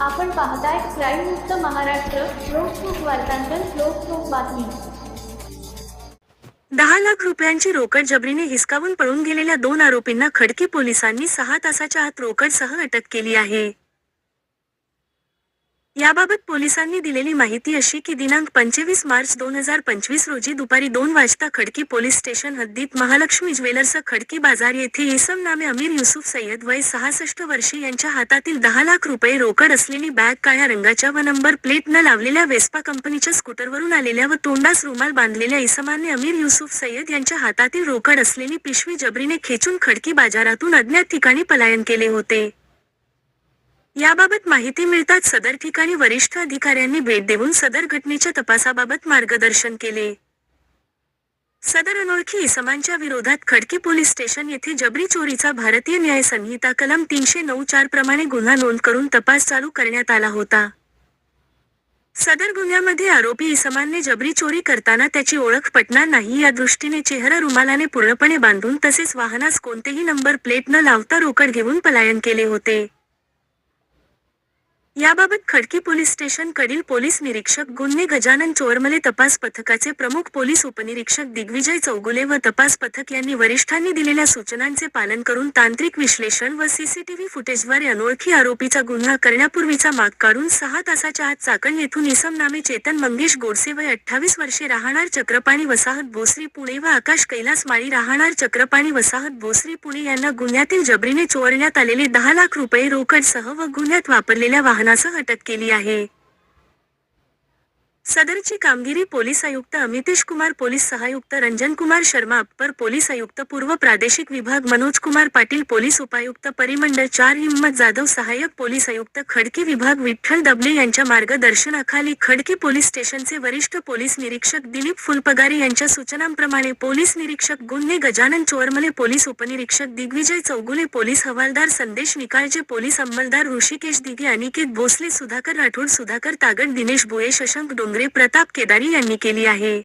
आपण पाहताय क्राईम मुक्त महाराष्ट्र लोकसुख वार्तांकन लोकसुख बातमी. दहा लाख रुपयांची रोकड जबरीने हिसकावून पळून गेलेल्या दोन आरोपींना खडकी पोलिसांनी सहा तासाच्या आत रोकडसह अटक केली आहे. याबाबत पोलिसांनी दिलेली माहिती अशी की दिनांक पंचवीस मार्च दोन हजार पंचवीस रोजी दुपारी दोन वाजता खडकी पोलीस स्टेशन हद्दीत महालक्ष्मी ज्वेलर्स खडकी बाजार येथे इसम नामे अमीर युसुफ सय्यद वय सहासष्ट वर्षी यांच्या हातातील दहा लाख रुपये रोकड असलेली बॅग काळ्या रंगाच्या व नंबर प्लेट न लावलेल्या वेस्पा कंपनीच्या स्कूटरवरून आलेल्या व तोंडास रुमाल बांधलेल्या इसमाने अमीर युसुफ सय्यद यांच्या हातातील रोकड असलेली पिशवी जबरीने खेचून खडकी बाजारातून अज्ञात ठिकाणी पलायन केले होते. याबाबत माहिती मिळताच सदर ठिकाणी वरिष्ठ अधिकाऱ्यांनी भेट देऊन सदर घटनेच्या तपासाबाबत मार्गदर्शन केले. सदर अनोळखी इसमांच्या विरोधात खडकी पोलीस स्टेशन येथे जबरी चोरीचा भारतीय न्याय संहिता कलम तीनशे नऊ चार प्रमाणे गुन्हा नोंद करून तपास चालू करण्यात आला होता. सदर गुन्ह्यामध्ये आरोपी इसमानने जबरी चोरी करताना त्याची ओळख पटणार नाही या दृष्टीने चेहरा रुमालाने पूर्णपणे बांधून तसेच वाहनास कोणतेही नंबर प्लेट न लावता रोकड घेऊन पलायन केले होते. याबाबत खडकी पोलीस स्टेशन कडील पोलीस निरीक्षक गुन्हे गजानन चोरमले तपास पथकाचे प्रमुख पोलीस उपनिरीक्षक दिग्विजय चौगुले व तपास पथक यांनी वरिष्ठांनी दिलेल्या सूचनांचे पालन करून तांत्रिक विश्लेषण व सीसीटीव्ही फुटेजद्वारे अनोळखी आरोपीचा गुन्हा करण्यापूर्वीचा माग काढून सहा तासाच्या आत चाकण येथून इसम नामे चेतन मंगेश गोडसे वय अठ्ठावीस वर्षे राहणार चक्रपाणी वसाहत भोसरी पुणे व आकाश कैलास माळी राहणार चक्रपाणी वसाहत भोसरी पुणे यांना गुन्ह्यातील जबरीने चोरण्यात आलेले दहा लाख रुपये रोकडसह व गुन्ह्यात वापरलेल्या वाहन वाहनासह अटक केली आहे. सदरची कामगिरी पोलीस आयुक्त अमितेश कुमार पोलीस सहायुक्त रंजन कुमार शर्मा अप्पर पोलीस आयुक्त पूर्व प्रादेशिक विभाग मनोज कुमार पाटील पोलीस उपायुक्त परिमंडळ चार हिम्मत जाधव सहाय्यक पोलीस आयुक्त खडकी विभाग विठ्ठल दबले यांच्या मार्गदर्शनाखाली खडकी पोलीस स्टेशनचे वरिष्ठ पोलीस निरीक्षक दिलीप फुलपगारे यांच्या सूचनांप्रमाणे पोलीस निरीक्षक गुन्हे गजानन चोरमले पोलीस उपनिरीक्षक दिग्विजय चौगुले पोलीस हवालदार संदेश निकाळजे पोलीस अंमलदार ऋषिकेश दिघे अनिकेत भोसले सुधाकर राठोड सुधाकर तागड दिनेश भोये शशांक डोंगरे प्रताप केदारी यांनी केली आहे.